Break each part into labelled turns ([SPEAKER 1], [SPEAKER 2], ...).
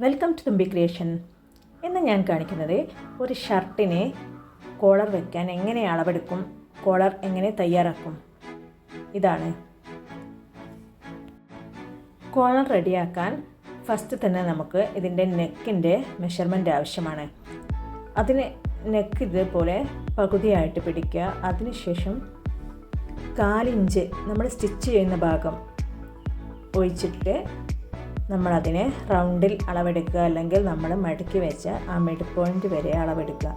[SPEAKER 1] Welcome to തുമ്പി creation ഇന്ന് ഞാൻ കാണിക്കുന്നത് ഒരു ഷർട്ടിനെ കോളർ വെക്കാൻ എങ്ങനെ അളവെടുക്കും കോളർ എങ്ങനെ തയ്യാറാക്കും. ഇതാണ്. കോളർ റെഡിയാക്കാൻ ഫസ്റ്റ് തന്നെ നമുക്ക് ഇതിന്റെ നെക്കിന്റെ മെഷർമെന്റ് ആവശ്യമാണ്. അതിന് നെക്ക് ഇതുപോലെ പകുതിയായിട്ട് പിടിക്കുക. അതിനുശേഷം കാലിഞ്ച് നമ്മൾ സ്റ്റിച്ച് ചെയ്യുന്ന ഭാഗം ഒഴിച്ചിട്ട് നമ്മളതിനെ റൗണ്ടിൽ അളവെടുക്കുക അല്ലെങ്കിൽ നമ്മൾ മടക്കി വെച്ച ആ മിഡ് പോയിന്റ് വരെ അളവെടുക്കുക.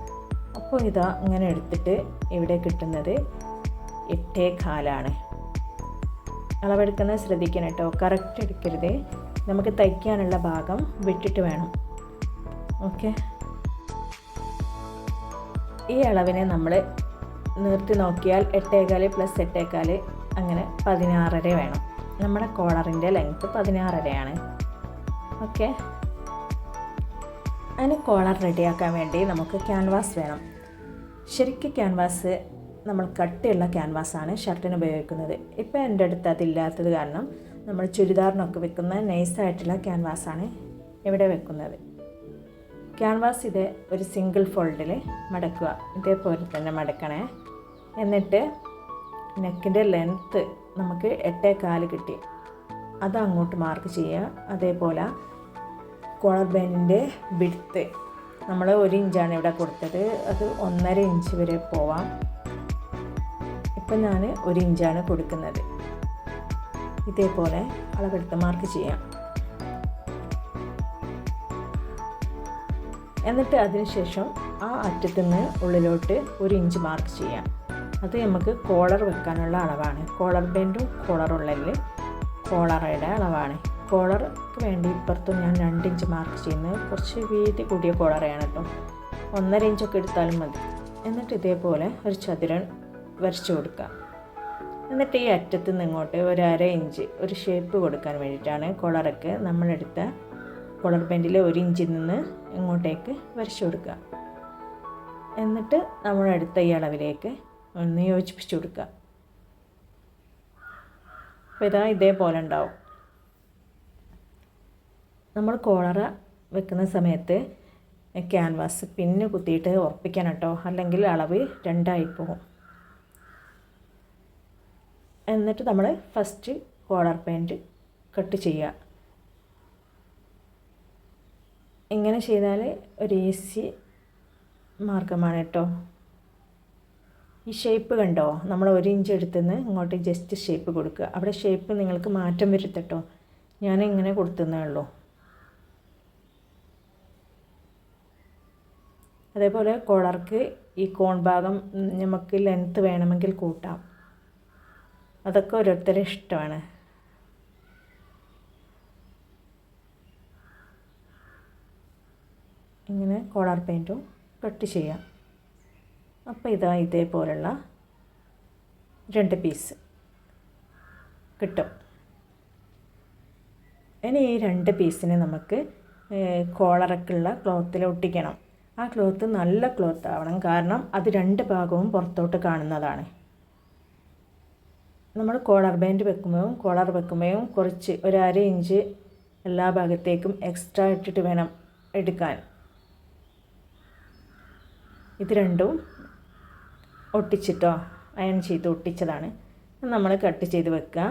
[SPEAKER 1] അപ്പോൾ ഇതാ ഇങ്ങനെ എടുത്തിട്ട് ഇവിടെ കിട്ടുന്നത് എട്ടേ കാലാണ്. അളവെടുക്കുന്നത് ശ്രദ്ധിക്കണം കേട്ടോ. കറക്റ്റ് എടുക്കരുത്. നമുക്ക് തയ്ക്കാനുള്ള ഭാഗം വിട്ടിട്ട് വേണം. ഓക്കെ ഈ അളവിനെ നമ്മൾ നിർത്തി നോക്കിയാൽ എട്ടേകാൽ പ്ലസ് എട്ടേകാൽ അങ്ങനെ പതിനാറര വേണം. നമ്മുടെ കോളറിന്റെ ലെങ്ത്ത് പതിനാറരയാണ്. ഓക്കെ. അതിന് കോളർ റെഡിയാക്കാൻ വേണ്ടി നമുക്ക് ക്യാൻവാസ് വേണം. ശരിക്കും ക്യാൻവാസ് നമ്മൾ കട്ടിയുള്ള ക്യാൻവാസാണ് ഷർട്ടിന് ഉപയോഗിക്കുന്നത്. ഇപ്പോൾ എന്റെ അടുത്ത് അതില്ലാത്തത് കാരണം നമ്മൾ ചുരിദാറിനൊക്കെ വെക്കുന്ന നൈസായിട്ടുള്ള ക്യാൻവാസാണ് ഇവിടെ വെക്കുന്നത്. ക്യാൻവാസ് ഇത് ഒരു സിംഗിൾ ഫോൾഡിൽ മടക്കുക. ഇതേപോലെ തന്നെ മടക്കണേ. എന്നിട്ട് നെക്കിന്റെ ലെങ്ത്ത് നമുക്ക് എട്ടേ കാൽ കിട്ടി. അത് അങ്ങോട്ട് മാർക്ക് ചെയ്യുക. അതേപോലെ കോളർ ബാൻഡിന്റെ വിടുത്ത് നമ്മൾ ഒരു ഇഞ്ചാണ് ഇവിടെ കൊടുത്തത്. അത് ഒന്നര ഇഞ്ച് വരെ പോവാം. ഇപ്പം ഞാൻ ഒരു ഇഞ്ചാണ് കൊടുക്കുന്നത്. ഇതേപോലെ അളവെടുത്ത് മാർക്ക് ചെയ്യാം. എന്നിട്ട് അതിനുശേഷം ആ അറ്റത്തു നിന്ന് ഉള്ളിലോട്ട് ഒരു ഇഞ്ച് മാർക്ക് ചെയ്യാം. അത് നമുക്ക് കോളർ വെക്കാനുള്ള അളവാണ്. കോളർ ബാൻഡും കോളറുള്ളതിൽ കോളറയുടെ അളവാണ്. കോളർക്ക് വേണ്ടി ഇപ്പുറത്തും ഞാൻ രണ്ട് ഇഞ്ച് മാർക്ക് ചെയ്യുന്നത് കുറച്ച് വീതി കൂടിയ കോളറയാണ് കേട്ടോ. ഒന്നര ഇഞ്ചൊക്കെ എടുത്താലും മതി. എന്നിട്ട് ഇതേപോലെ ഒരു ചതുരൻ വരച്ചു കൊടുക്കുക. എന്നിട്ട് ഈ അറ്റത്ത് നിന്ന് ഇങ്ങോട്ട് ഒരു അര ഇഞ്ച് ഒരു ഷേപ്പ് കൊടുക്കാൻ വേണ്ടിയിട്ടാണ് കോളറൊക്കെ നമ്മളെടുത്ത കോളർ പെന്റിൽ ഒരു ഇഞ്ചിൽ നിന്ന് ഇങ്ങോട്ടേക്ക് വരച്ചു കൊടുക്കുക. എന്നിട്ട് നമ്മളെടുത്ത ഈ അളവിലേക്ക് ഒന്ന് യോജിപ്പിച്ച് കൊടുക്കുക. അപ്പോൾ ഇതാ ഇതേപോലെ ഉണ്ടാവും. നമ്മൾ കോളറ വെക്കുന്ന സമയത്ത് ക്യാൻവാസ് പിന്ന് കുത്തിയിട്ട് ഉറപ്പിക്കണം കേട്ടോ. അല്ലെങ്കിൽ അളവ് രണ്ടായി പോകും. എന്നിട്ട് നമ്മൾ ഫസ്റ്റ് കോളർ പാന്റ് കട്ട് ചെയ്യുക. ഇങ്ങനെ ചെയ്താൽ ഒരു ഈസി മാർഗമാണ് കേട്ടോ. ഈ ഷേപ്പ് കണ്ടോ? നമ്മൾ ഒരു ഇഞ്ച് എടുത്തുനിന്ന് ഇങ്ങോട്ട് ജസ്റ്റ് ഷേപ്പ് കൊടുക്കുക. അവിടെ ഷേപ്പ് നിങ്ങൾക്ക് മാറ്റം വരുത്തട്ടോ. ഞാൻ ഇങ്ങനെ കൊടുത്തതേ ഉള്ളൂ. അതേപോലെ കോളർക്ക് ഈ കോൺ ഭാഗം നമുക്ക് ലെങ്ത്ത് വേണമെങ്കിൽ കൂട്ടാം. അതൊക്കെ ഓരോരുത്തരും ഇഷ്ടമാണ്. ഇങ്ങനെ കോളർ പെയിന്റും കട്ട് ചെയ്യാം. അപ്പോൾ ഇതാ ഇതേപോലുള്ള രണ്ട് പീസ് കിട്ടും. ഇനി ഈ രണ്ട് പീസിനെ നമുക്ക് കോളറൊക്കെ ഉള്ള ക്ലോത്തിൽ ഒട്ടിക്കണം. ആ ക്ലോത്ത് നല്ല ക്ലോത്ത് ആവണം. കാരണം അത് രണ്ട് ഭാഗവും പുറത്തോട്ട് കാണുന്നതാണ്. നമ്മൾ കോളർ ബാൻഡ് വെക്കുമ്പോഴും കോളർ വെക്കുമ്പോഴും കുറച്ച് ഒരു അര ഇഞ്ച് എല്ലാ ഭാഗത്തേക്കും എക്സ്ട്രാ ഇട്ടിട്ട് വേണം എടുക്കാൻ. ഇത് രണ്ടും ഒട്ടിച്ചിട്ടോ? അയൺ ചെയ്ത് ഒട്ടിച്ചതാണ്. നമ്മൾ കട്ട് ചെയ്ത് വെക്കുക.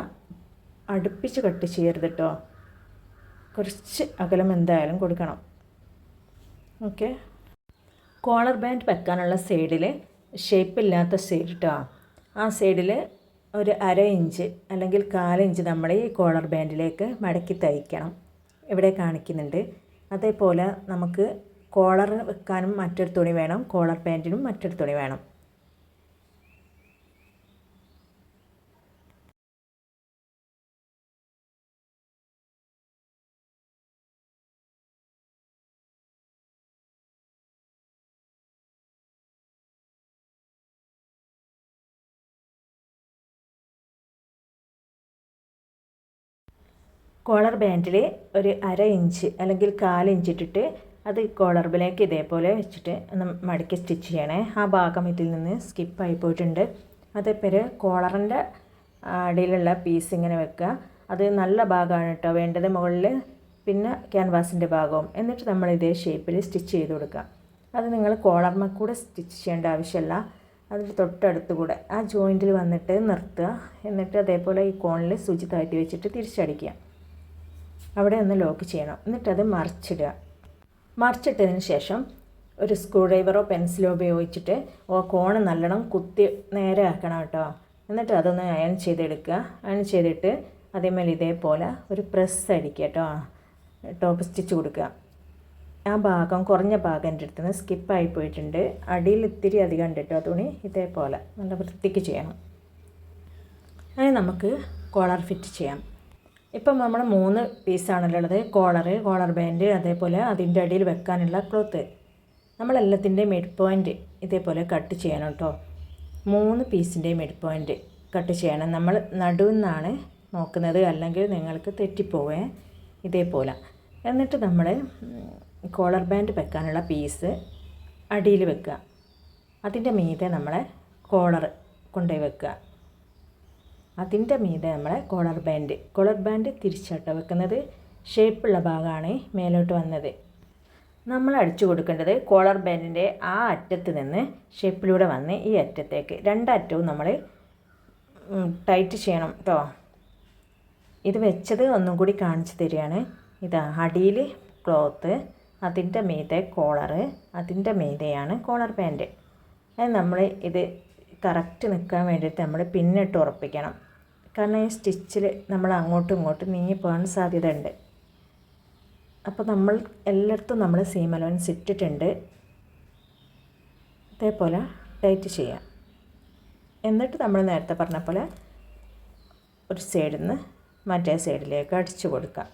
[SPEAKER 1] അടുപ്പിച്ച് കട്ട് ചെയ്യരുത് കേട്ടോ കുറച്ച് അകലം എന്തായാലും കൊടുക്കണം. ഓക്കെ കോളർ ബാൻഡ് വെക്കാനുള്ള സൈഡിൽ ഷേപ്പില്ലാത്ത സൈഡ് കേട്ടോ ആ സൈഡിൽ ഒരു അര ഇഞ്ച് അല്ലെങ്കിൽ കാലിഞ്ച് നമ്മൾ ഈ കോളർ ബാൻഡിലേക്ക് മടക്കി തയ്ക്കണം. ഇവിടെ കാണിക്കുന്നുണ്ട്. അതേപോലെ നമുക്ക് കോളർ വെക്കാനും മറ്റൊരു തുണി വേണം കോളർ പാന്റിനും മറ്റൊരു തുണി വേണം. കോളർ ബാൻഡിൽ ഒരു അര ഇഞ്ച് അല്ലെങ്കിൽ കാൽ ഇഞ്ച് ഇട്ടിട്ട് അത് കോളർ ബിലേക്ക് ഇതേപോലെ വെച്ചിട്ട് ഒന്ന് മടക്കി സ്റ്റിച്ച് ചെയ്യണേ. ആ ഭാഗം ഇതിൽ നിന്ന് സ്കിപ്പായി പോയിട്ടുണ്ട്. അതേപോലെ കോളറിന്റെ അടിയിലുള്ള പീസ് ഇങ്ങനെ വെക്കുക. അത് നല്ല ഭാഗമാണ് കേട്ടോ. വേണ്ടത് മുകളിൽ പിന്നെ ക്യാൻവാസിന്റെ ഭാഗവും. എന്നിട്ട് നമ്മൾ ഇതേ ഷേപ്പിൽ സ്റ്റിച്ച് ചെയ്ത് കൊടുക്കുക. അത് നിങ്ങൾ കോളർമ കൂടെ സ്റ്റിച്ച് ചെയ്യേണ്ട ആവശ്യമില്ല. അതിന്റെ തൊട്ടടുത്ത് കൂടെ ആ ജോയിന്റിൽ വന്നിട്ട് നിർത്തുക. എന്നിട്ട് അതേപോലെ ഈ കോണിൽ സൂചി താഴ്ത്തി വെച്ചിട്ട് തിരിച്ചടിക്കുക. അവിടെ ഒന്ന് ലോക്ക് ചെയ്യണം. എന്നിട്ടത് മറിച്ചിടുക. മറിച്ചിട്ടതിന് ശേഷം ഒരു സ്ക്രൂ ഡ്രൈവറോ പെൻസിലോ ഉപയോഗിച്ചിട്ട് ഓ കോണ് നല്ലോണം കുത്തി നേരെ ആക്കണം കേട്ടോ. എന്നിട്ട് അതൊന്ന് അയൺ ചെയ്തെടുക്കുക. അയൺ ചെയ്തിട്ട് അതേമേൽ ഇതേപോലെ ഒരു പ്രസ് അടിക്കുക കേട്ടോ. ടോപ്പ് സ്റ്റിച്ച് കൊടുക്കുക. ആ ഭാഗം കുറഞ്ഞ ഭാഗം എന്റെ അടുത്ത് നിന്ന് സ്കിപ്പായി പോയിട്ടുണ്ട്. അടിയിൽ ഇത്തിരി അധികം ഉണ്ട് കേട്ടോ തുണി. ഇതേപോലെ നല്ല വൃത്തിക്ക് ചെയ്യണം. അങ്ങനെ നമുക്ക് കോളർ ഫിറ്റ് ചെയ്യാം. ഇപ്പം നമ്മൾ മൂന്ന് പീസാണല്ലോ ഉള്ളത്. കോളർ കോളർ ബാൻഡ് അതേപോലെ അതിന്റെ അടിയിൽ വെക്കാനുള്ള ക്ലോത്ത് നമ്മളെല്ലാത്തിന്റെയും മിഡ് പോയിന്റ് ഇതേപോലെ കട്ട് ചെയ്യണം കേട്ടോ. മൂന്ന് പീസിന്റെയും മിഡ് പോയിന്റ് കട്ട് ചെയ്യണം. നമ്മൾ നടുവെന്നാണ് നോക്കുന്നത്. അല്ലെങ്കിൽ നിങ്ങൾക്ക് തെറ്റിപ്പോവേ. ഇതേപോലെ. എന്നിട്ട് നമ്മൾ കോളർ ബാൻഡ് വെക്കാനുള്ള പീസ് അടിയിൽ വെക്കുക. അതിന്റെ മീതെ നമ്മളെ കോളർ കൊണ്ടുപോയി വെക്കുക. അതിന്റെ മീതെ നമ്മളെ കോളർ ബാൻഡ് കോളർ ബാൻഡ് തിരിച്ചാട്ടോ വെക്കുന്നത് ഷേപ്പുള്ള ഭാഗമാണ് മേലോട്ട് വന്നത്. നമ്മൾ അടിച്ചു കൊടുക്കേണ്ടത് കോളർ ബാൻഡിന്റെ ആ അറ്റത്ത് നിന്ന് ഷേപ്പിലൂടെ വന്ന് ഈ അറ്റത്തേക്ക്. രണ്ടറ്റവും നമ്മൾ ടൈറ്റ് ചെയ്യണം കേട്ടോ ഇത് വെച്ചത് ഒന്നും കൂടി കാണിച്ചു തരികയാണ്. ഇതാ അടിയിൽ ക്ലോത്ത് അതിന്റെ മീതെ കോളറ് അതിന്റെ മീതെയാണ് കോളർ പാന്റ് നമ്മൾ ഇത് കറക്റ്റ് നിൽക്കാൻ വേണ്ടിയിട്ട് നമ്മൾ പിന്നിട്ട് ഉറപ്പിക്കണം. കാരണം ഈ സ്റ്റിച്ചിൽ നമ്മൾ അങ്ങോട്ടും ഇങ്ങോട്ടും നീങ്ങി പോകാൻ സാധ്യത ഉണ്ട് അപ്പോൾ നമ്മൾ എല്ലായിടത്തും നമ്മൾ സീം അലോൻസ് ഇട്ടിട്ടുണ്ട്. ഇതേപോലെ ടൈറ്റ് ചെയ്യാം. എന്നിട്ട് നമ്മൾ നേരത്തെ പറഞ്ഞ പോലെ ഒരു സൈഡിൽ നിന്ന് മറ്റേ സൈഡിലേക്ക് അടിച്ചു കൊടുക്കാം.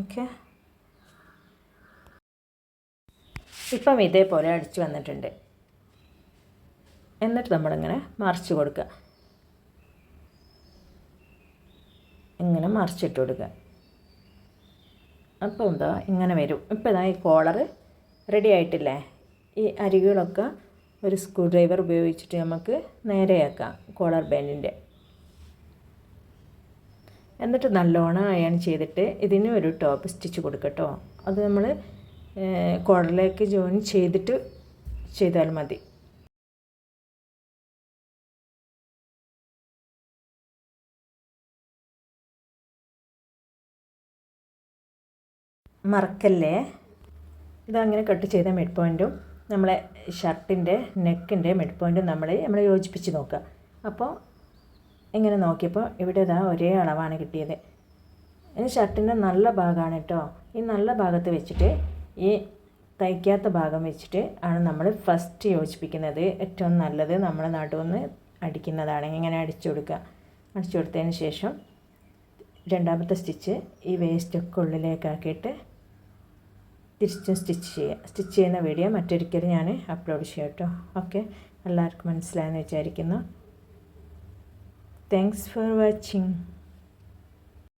[SPEAKER 1] ഓക്കെ? ഇപ്പം ഇതേപോലെ അടിച്ചു വന്നിട്ടുണ്ട്. എന്നിട്ട് നമ്മളിങ്ങനെ മറിച്ച് കൊടുക്കുക. ഇങ്ങനെ മറിച്ചിട്ട് കൊടുക്കുക. അപ്പോൾ എന്താ ഇങ്ങനെ വരും. ഇപ്പോൾ ഇതാ ഈ കോളർ റെഡി ആയിട്ടില്ലേ? ഈ അരികുകളൊക്കെ ഒരു സ്ക്രൂ ഡ്രൈവർ ഉപയോഗിച്ചിട്ട് നമുക്ക് നേരെയാക്കാം കോളർ ബാൻഡിന്റെ എന്നിട്ട് നല്ലോണം അയൺ ചെയ്തിട്ട് ഇതിന് ഒരു ടോപ്പ് സ്റ്റിച്ച് കൊടുക്കട്ടോ അത് നമ്മൾ കോളറിലേക്ക് ജോയിൻ ചെയ്തിട്ട് ചെയ്താൽ മതി. മറക്കല്ലേ? ഇതങ്ങനെ കട്ട് ചെയ്ത മിഡ് പോയിന്റും നമ്മളെ ഷർട്ടിന്റെ നെക്കിന്റെ മിഡ് പോയിന്റും നമ്മൾ നമ്മൾ യോജിപ്പിച്ച് നോക്കുക അപ്പോൾ ഇങ്ങനെ നോക്കിയപ്പോൾ ഇവിടെ ഇതാ ഒരേ അളവാണ് കിട്ടിയത്. ഇനി ഷർട്ടിന്റെ നല്ല ഭാഗമാണ് കേട്ടോ ഈ നല്ല ഭാഗത്ത് വെച്ചിട്ട് ഈ തയ്ക്കാത്ത ഭാഗം വെച്ചിട്ട് ആണ് നമ്മൾ ഫസ്റ്റ് യോജിപ്പിക്കുന്നത്. ഏറ്റവും നല്ലത് നമ്മൾ നടുവെന്ന് അടിക്കുന്നതാണ്. ഇങ്ങനെ അടിച്ചു കൊടുക്കുക അടിച്ചു കൊടുത്തതിന് ശേഷം രണ്ടാമത്തെ സ്റ്റിച്ച് ഈ വേസ്റ്റൊക്കെ ഉള്ളിലേക്കാക്കിയിട്ട് തിരിച്ച് സ്റ്റിച്ച് ചെയ്യുക സ്റ്റിച്ച് ചെയ്യുന്ന വീഡിയോ മറ്റൊരിക്കലും ഞാൻ അപ്ലോഡ് ചെയ്യാം കേട്ടോ. ഓക്കെ എല്ലാവർക്കും മനസ്സിലായെന്ന് വിചാരിക്കുന്നു. Thanks for watching